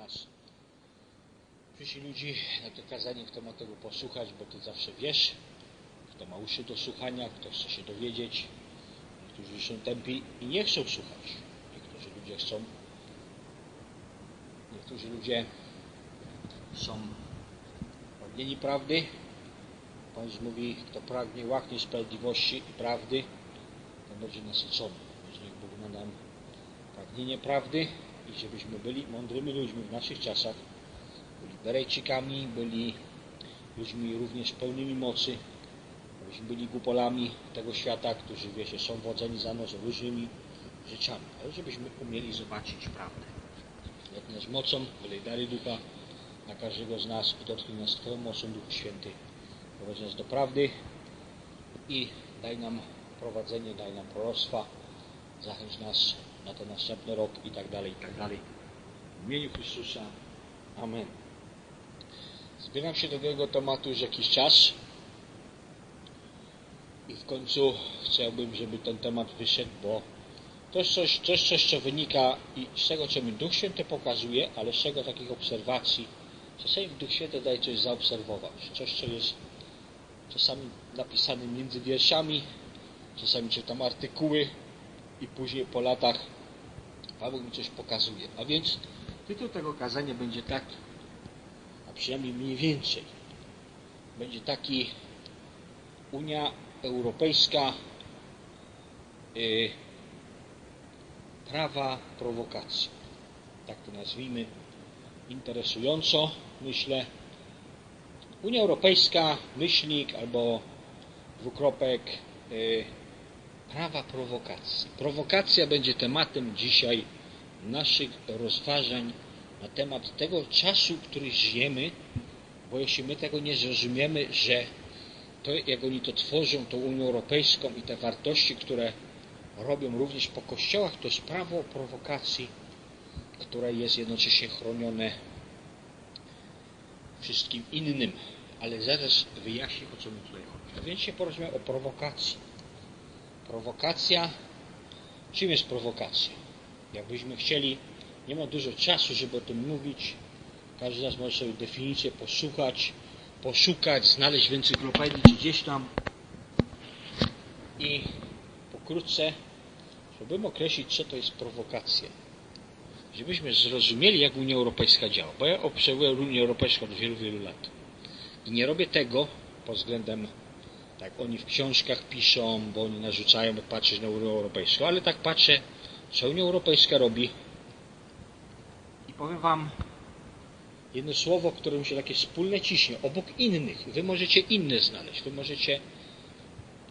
nas przyszli ludzi na to kazanie, kto ma tego posłuchać, bo ty zawsze wiesz, kto ma uszy do słuchania, kto chce się dowiedzieć. Niektórzy są tępi i nie chcą słuchać. Niektórzy ludzie chcą. Niektórzy ludzie są pragnieni prawdy. Pan mówi, kto pragnie, łaknie sprawiedliwości i prawdy, ten będzie nasycony. Więc niech Bóg nam pragnienie prawdy i żebyśmy byli mądrymi ludźmi w naszych czasach. Byli berejcikami, byli ludźmi również pełnymi mocy, abyśmy byli głupolami tego świata, którzy, wiecie, są wodzeni za nos różnymi rzeczami, ale żebyśmy umieli zobaczyć prawdę. Jak nas mocą, wylej dary ducha na każdego z nas i dotknij nas Twoją mocą, Duchu Święty. Prowadź nas do prawdy i daj nam prowadzenie, daj nam proroctwa, zachęć nas na ten następny rok i tak dalej, i tak dalej. W imieniu Chrystusa. Amen. Zbieram się do tego tematu już jakiś czas i w końcu chciałbym, żeby ten temat wyszedł, bo to jest coś, to jest coś co wynika i z tego, co mi Duch Święty pokazuje, ale z tego takich obserwacji. Czasami Duch Święty daje coś zaobserwować, coś, co jest czasami napisane między wierszami, czasami czytam artykuły i później po latach Bóg mi coś pokazuje. A więc tytuł tego kazania będzie taki, a przynajmniej mniej więcej, będzie taki Unia Europejska y, prawa prowokacji. Tak to nazwijmy interesująco, myślę. Unia Europejska, myślnik albo dwukropek y, prawa prowokacji. Prowokacja będzie tematem dzisiaj naszych rozważań na temat tego czasu, który żyjemy, bo jeśli my tego nie zrozumiemy, że to, jak oni to tworzą, tą Unią Europejską i te wartości, które robią również po kościołach, to jest prawo prowokacji, które jest jednocześnie chronione wszystkim innym. Ale zaraz wyjaśnię, o co mi tutaj chodzi. A więc się porozmawiamy o prowokacji. Prowokacja. Czym jest prowokacja? Jakbyśmy chcieli, nie ma dużo czasu, żeby o tym mówić. Każdy z nas może sobie definicję posłuchać, poszukać, znaleźć w encyklopedii czy gdzieś tam. I pokrótce, żebym określić, co to jest prowokacja. Żebyśmy zrozumieli, jak Unia Europejska działa. Bo ja obserwuję Unię Europejską od wielu, wielu lat. I nie robię tego pod względem tak oni w książkach piszą, bo oni narzucają, patrzeć na Unię Europejską, ale tak patrzę, co Unia Europejska robi. I powiem Wam jedno słowo, które mi się takie wspólne ciśnie, obok innych. Wy możecie inne znaleźć, Wy możecie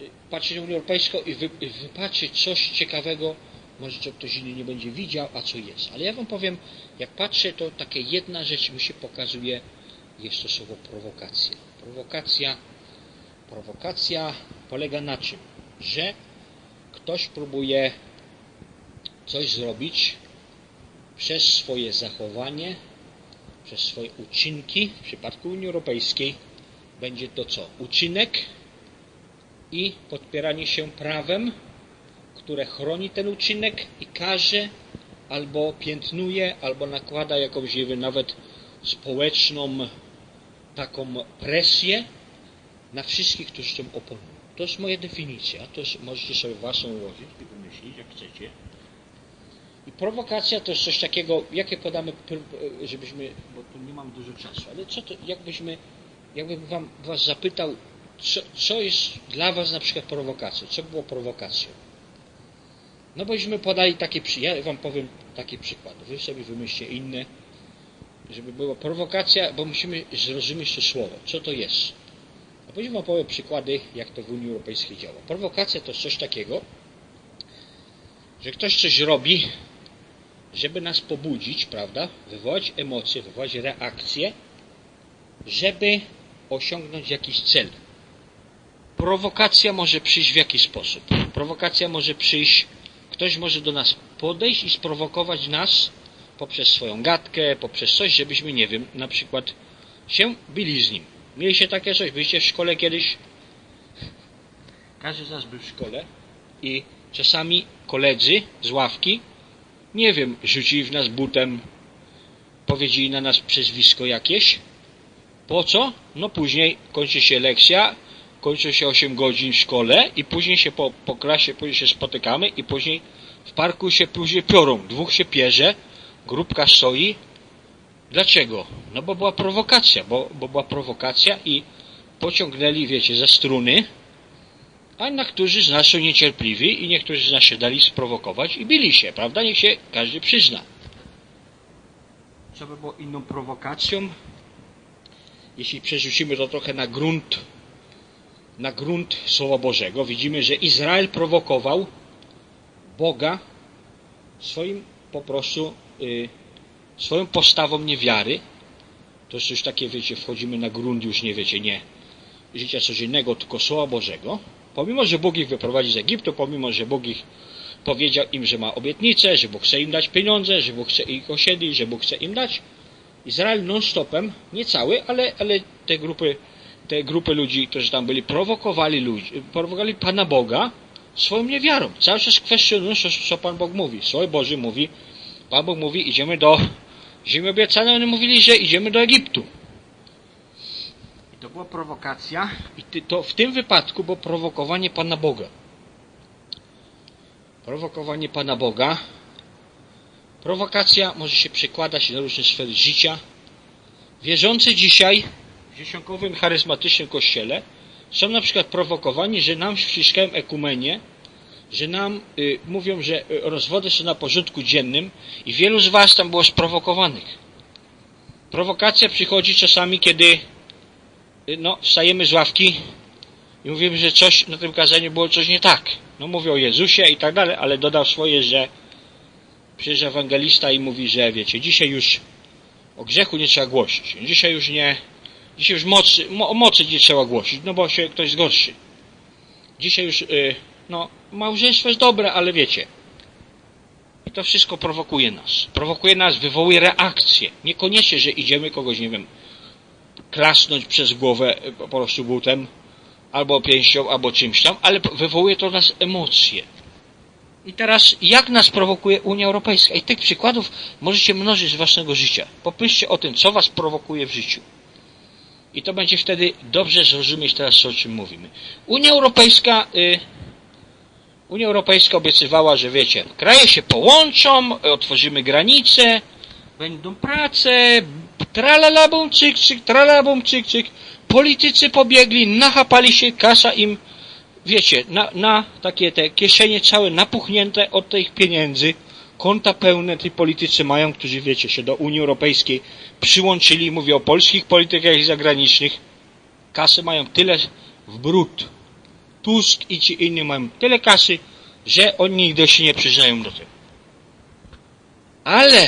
y, patrzeć na Unię Europejską i wy, i wypatrzeć coś ciekawego, może co ktoś inny nie będzie widział, a co jest. Ale ja Wam powiem, jak patrzę, to takie jedna rzecz mi się pokazuje, jest to słowo prowokacja. Prowokacja Prowokacja polega na czym? Że ktoś próbuje coś zrobić przez swoje zachowanie, przez swoje uczynki. W przypadku Unii Europejskiej będzie to co? Uczynek i podpieranie się prawem, które chroni ten uczynek i każe albo piętnuje, albo nakłada jakąś, nawet społeczną taką presję na wszystkich, którzy tym oponują. To jest moja definicja, to jest, możecie sobie własną ułożyć i wymyślić, jak chcecie. I prowokacja to jest coś takiego, jakie podamy, żebyśmy, bo tu nie mam dużo czasu, ale co to, jakbyśmy, jakbym wam, was zapytał, co, co jest dla was na przykład prowokacją, co było prowokacją? No bośmy podali takie, ja wam powiem takie przykłady, wy sobie wymyślcie inne, żeby była prowokacja, bo musimy zrozumieć to słowo, co to jest. A później wam powiem przykłady, jak to w Unii Europejskiej działa. Prowokacja to coś takiego, że ktoś coś robi, żeby nas pobudzić, prawda? Wywołać emocje, wywołać reakcje, żeby osiągnąć jakiś cel. Prowokacja może przyjść w jaki sposób? Prowokacja może przyjść, ktoś może do nas podejść i sprowokować nas poprzez swoją gadkę, poprzez coś, żebyśmy, nie wiem, na przykład się bili z nim. Mieliście takie coś? Byliście w szkole kiedyś? Każdy z nas był w szkole i czasami koledzy z ławki, nie wiem, rzucili w nas butem, powiedzieli na nas przezwisko jakieś. Po co? No później kończy się lekcja, kończy się 8 godzin w szkole i później się po, po klasie później się spotykamy i później w parku się później piorą. Dwóch się pierze, grupka stoi. Dlaczego? No bo była prowokacja, bo, bo była prowokacja i pociągnęli, wiecie, ze struny, a niektórzy z nas są niecierpliwi i niektórzy z nas się dali sprowokować i bili się, prawda? Niech się każdy przyzna. Co by było inną prowokacją? Jeśli przerzucimy to trochę na grunt, na grunt Słowa Bożego, widzimy, że Izrael prowokował Boga swoim po prostu y, swoją postawą niewiary. To jest już takie, wiecie, wchodzimy na grunt już nie wiecie, nie życia codziennego, tylko Słowa Bożego. Pomimo, że Bóg ich wyprowadzi z Egiptu, pomimo, że Bóg ich powiedział im, że ma obietnicę, że Bóg chce im dać pieniądze, że Bóg chce ich osiedlić, że Bóg chce im dać. Izrael non-stopem, nie cały, ale, ale te grupy, te grupy ludzi, którzy tam byli, prowokowali ludzi, prowokowali Pana Boga swoją niewiarą. Cały czas kwestionują, co, co Pan Bóg mówi. Słowo Boże mówi, Pan Bóg mówi, idziemy do ziemi obiecanej, oni mówili, że idziemy do Egiptu. I to była prowokacja i ty- to w tym wypadku było prowokowanie Pana Boga. Prowokowanie Pana Boga. Prowokacja może się przekładać na różne sfery życia. Wierzący dzisiaj w dziesiątkowym charyzmatycznym kościele są na przykład prowokowani, że nam wciskają ekumenię, że nam y, mówią, że y, rozwody są na porządku dziennym i wielu z was tam było sprowokowanych. Prowokacja przychodzi czasami, kiedy y, no, wstajemy z ławki i mówimy, że coś na tym kazaniu było coś nie tak. No mówią o Jezusie i tak dalej, ale dodał swoje, że przyjeżdża ewangelista i mówi, że wiecie, dzisiaj już o grzechu nie trzeba głosić. Dzisiaj już nie, dzisiaj już mocy, mo, o mocy nie trzeba głosić, no bo się ktoś zgorszy. Dzisiaj już, y, no, małżeństwo jest dobre, ale wiecie. I to wszystko prowokuje nas. Prowokuje nas, wywołuje reakcję. Niekoniecznie, że idziemy kogoś, nie wiem, klasnąć przez głowę y, po prostu butem, albo pięścią, albo czymś tam, ale wywołuje to nas emocje. I teraz, jak nas prowokuje Unia Europejska? I tych przykładów możecie mnożyć z własnego życia. Popyszcie o tym, co was prowokuje w życiu. I to będzie wtedy dobrze zrozumieć teraz, o czym mówimy. Unia Europejska, y, Unia Europejska obiecywała, że wiecie, kraje się połączą, otworzymy granice, będą prace, tralalabum, czyk, czyk, tralalabum, czyk, czyk. Politycy pobiegli, nachapali się, kasa im wiecie, na, na takie te kieszenie całe napuchnięte od tych pieniędzy, konta pełne ci politycy mają, którzy wiecie, się do Unii Europejskiej przyłączyli, mówię o polskich politykach zagranicznych, kasy mają tyle w brud. Tusk i ci inni mają tyle kasy, że oni nigdy się nie przyznają do tego. Ale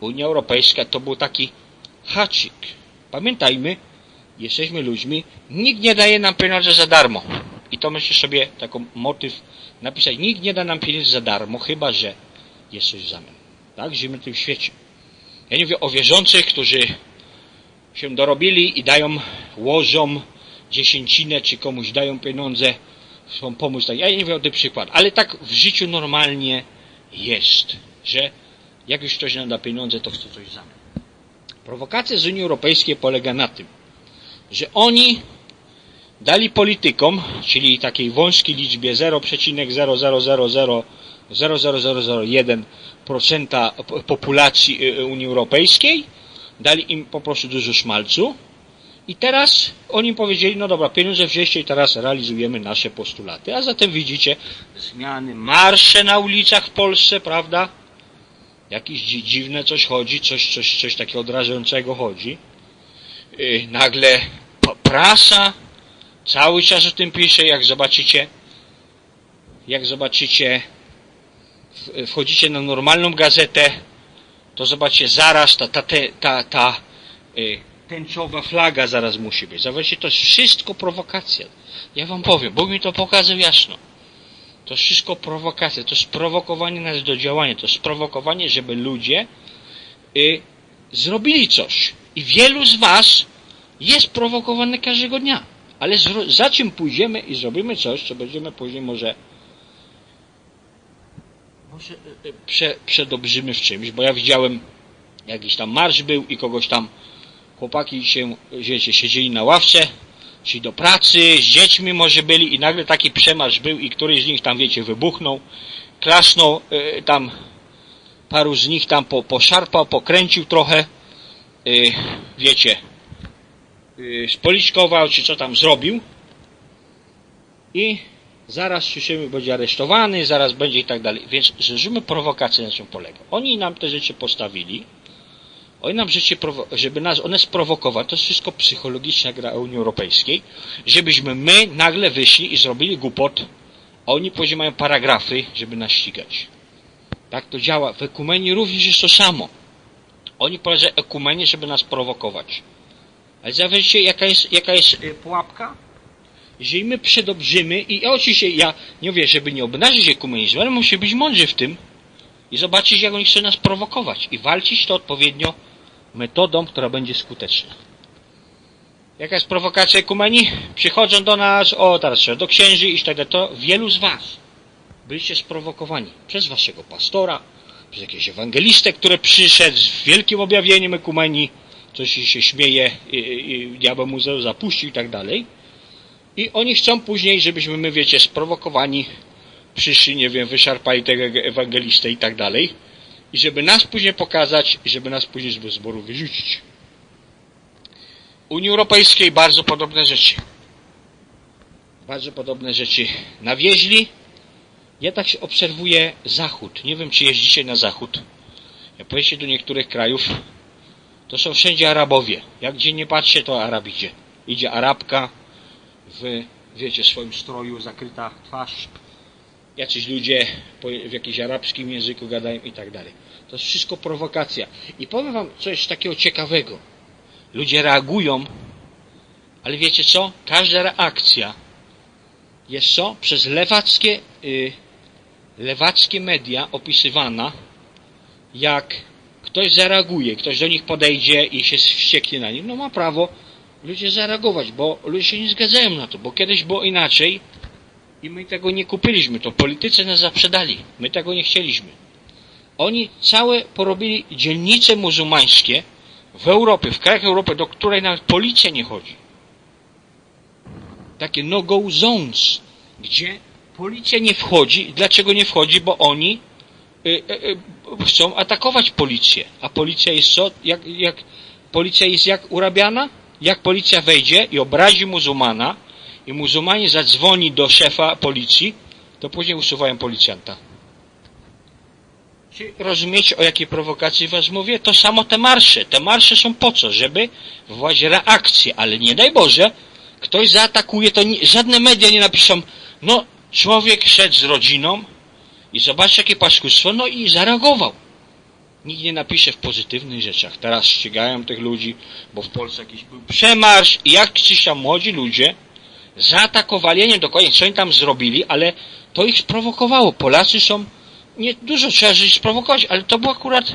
Unia Europejska to był taki haczyk. Pamiętajmy, jesteśmy ludźmi, nikt nie daje nam pieniądze za darmo. I to myślę sobie, taką motyw napisać, nikt nie da nam pieniędzy za darmo, chyba że jest coś w zamian. Tak? Żyjemy w tym świecie. Ja nie mówię o wierzących, którzy się dorobili i dają, łożą dziesięcinę, czy komuś dają pieniądze, chcą pomóc. Ja nie tym przykład, ale tak w życiu normalnie jest, że jak już ktoś nam da pieniądze, to chce coś zamian. Prowokacja z Unii Europejskiej polega na tym, że oni dali politykom, czyli takiej wąskiej liczbie 0,00000001% populacji y, Unii Europejskiej, dali im po prostu dużo szmalcu i teraz oni powiedzieli, no dobra, pieniądze wzięliście i teraz realizujemy nasze postulaty. A zatem widzicie zmiany, marsze na ulicach w Polsce, prawda? Jakieś dzi- dziwne coś chodzi, coś, coś, coś takiego odrażającego chodzi. Yy, nagle prasa cały czas o tym pisze, jak zobaczycie, jak zobaczycie, wchodzicie na normalną gazetę, to zobaczcie, zaraz ta, ta, te- ta, ta y, tęczowa flaga zaraz musi być. Zobaczcie, to jest wszystko prowokacja. Ja wam powiem, Bóg mi to pokazał jasno. To jest wszystko prowokacja, to jest prowokowanie nas do działania, to jest prowokowanie, żeby ludzie y, zrobili coś. I wielu z was jest prowokowane każdego dnia. Ale za czym pójdziemy i zrobimy coś, co będziemy później może może y, y, prze, przedobrzymy w czymś, bo ja widziałem jakiś tam marsz był i kogoś tam chłopaki się, wiecie, siedzieli na ławce, szli do pracy, z dziećmi może byli i nagle taki przemarsz był i któryś z nich tam, wiecie, wybuchnął, klasnął, y, tam paru z nich tam po, poszarpał, pokręcił trochę, y, wiecie, y, spoliczkował, czy co tam zrobił i zaraz słyszymy, będzie aresztowany, zaraz będzie i tak dalej. Więc zrozumy prowokację, na czym polega. Oni nam te rzeczy postawili, oni nam życie, żeby nas one sprowokować, to jest wszystko psychologiczna gra Unii Europejskiej, żebyśmy my nagle wyszli i zrobili głupot, a oni później mają paragrafy, żeby nas ścigać. Tak to działa. W ekumenii również jest to samo. Oni polegają ekumenie, żeby nas prowokować. Ale zobaczcie, jaka jest, jaka jest y, pułapka? Jeżeli my przedobrzymy, i oczywiście ja nie mówię, żeby nie obnażyć ekumenizmu, ale musi być mądrzy w tym i zobaczyć, jak oni chcą nas prowokować i walczyć to odpowiednio metodą, która będzie skuteczna. Jaka jest prowokacja ekumenii? Przychodzą do nas, o teraz do księży i tak dalej. To wielu z was byliście sprowokowani przez waszego pastora, przez jakiegoś ewangelistę, który przyszedł z wielkim objawieniem ekumenii, coś się śmieje, i, i, diabeł mu zapuścił i tak dalej. I oni chcą później, żebyśmy my, wiecie, sprowokowani przyszli, nie wiem, wyszarpali tego ewangelistę i tak dalej. I żeby nas później pokazać, i żeby nas później z zboru wyrzucić. Unii Europejskiej bardzo podobne rzeczy. Bardzo podobne rzeczy nawieźli. Ja tak obserwuję Zachód. Nie wiem, czy jeździcie na Zachód. Jak pojedziecie do niektórych krajów, to są wszędzie Arabowie. Jak gdzie nie patrzcie, to Arab idzie. Idzie Arabka w, wiecie, swoim stroju, zakryta twarz. Jacyś ludzie w jakimś arabskim języku gadają i tak dalej. To jest wszystko prowokacja. I powiem wam coś takiego ciekawego. Ludzie reagują, ale wiecie co? Każda reakcja jest co? Przez lewackie, y, lewackie media opisywana, jak ktoś zareaguje, ktoś do nich podejdzie i się wścieknie na nich, no ma prawo ludzie zareagować, bo ludzie się nie zgadzają na to, bo kiedyś było inaczej i my tego nie kupiliśmy, to politycy nas zaprzedali, my tego nie chcieliśmy. Oni całe porobili dzielnice muzułmańskie w Europie, w krajach Europy, do której nawet policja nie chodzi. Takie no-go zones, gdzie policja nie wchodzi. Dlaczego nie wchodzi? Bo oni y, y, y, chcą atakować policję. A policja jest co? Jak, jak, policja jest jak urabiana? Jak policja wejdzie i obrazi muzułmana i muzułmanin zadzwoni do szefa policji, to później usuwają policjanta. Czy rozumiecie, o jakiej prowokacji was mówię? To samo te marsze. Te marsze są po co? Żeby wywołać reakcję, ale nie daj Boże, ktoś zaatakuje, to nie, żadne media nie napiszą, no człowiek szedł z rodziną i zobaczcie jakie paskudstwo, no i zareagował. Nikt nie napisze w pozytywnych rzeczach. Teraz ścigają tych ludzi, bo w Polsce jakiś był przemarsz i jakiś tam młodzi ludzie zaatakowali, nie wiem dokładnie co oni tam zrobili, ale to ich sprowokowało. Polacy są, nie dużo trzeba żyć sprowokować, ale to była akurat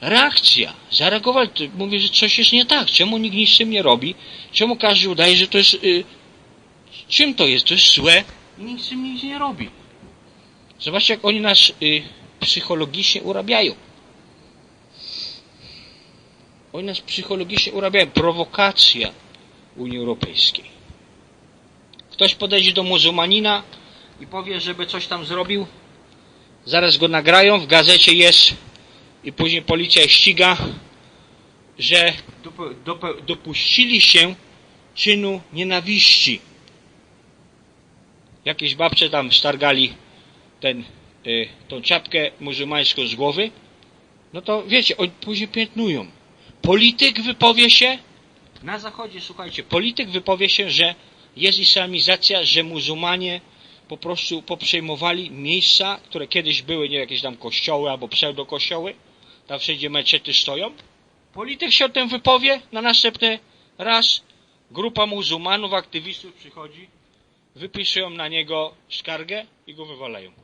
reakcja. Zareagowali, mówię, że coś jest nie tak. Czemu nikt nic z tym nie robi? Czemu każdy udaje, że to jest, y, czym to jest? To jest złe nikt z tym nic nie robi. Zobaczcie, jak oni nas y, psychologicznie urabiają. Oni nas psychologicznie urabiają. Prowokacja Unii Europejskiej. Ktoś podejdzie do muzułmanina i powie, żeby coś tam zrobił. Zaraz go nagrają, w gazecie jest i później policja ściga, że dop- dop- dopuścili się czynu nienawiści. Jakieś babcie tam stargali ten, y, tą czapkę muzułmańską z głowy, no to wiecie, oni później piętnują. Polityk wypowie się, na zachodzie, słuchajcie, polityk wypowie się, że jest islamizacja, że muzułmanie po prostu poprzejmowali miejsca, które kiedyś były, nie jakieś tam kościoły albo pseudokościoły, tam wszędzie meczety stoją. Polityk się o tym wypowie, na następny raz grupa muzułmanów, aktywistów przychodzi, wypisują na niego skargę i go wywalają.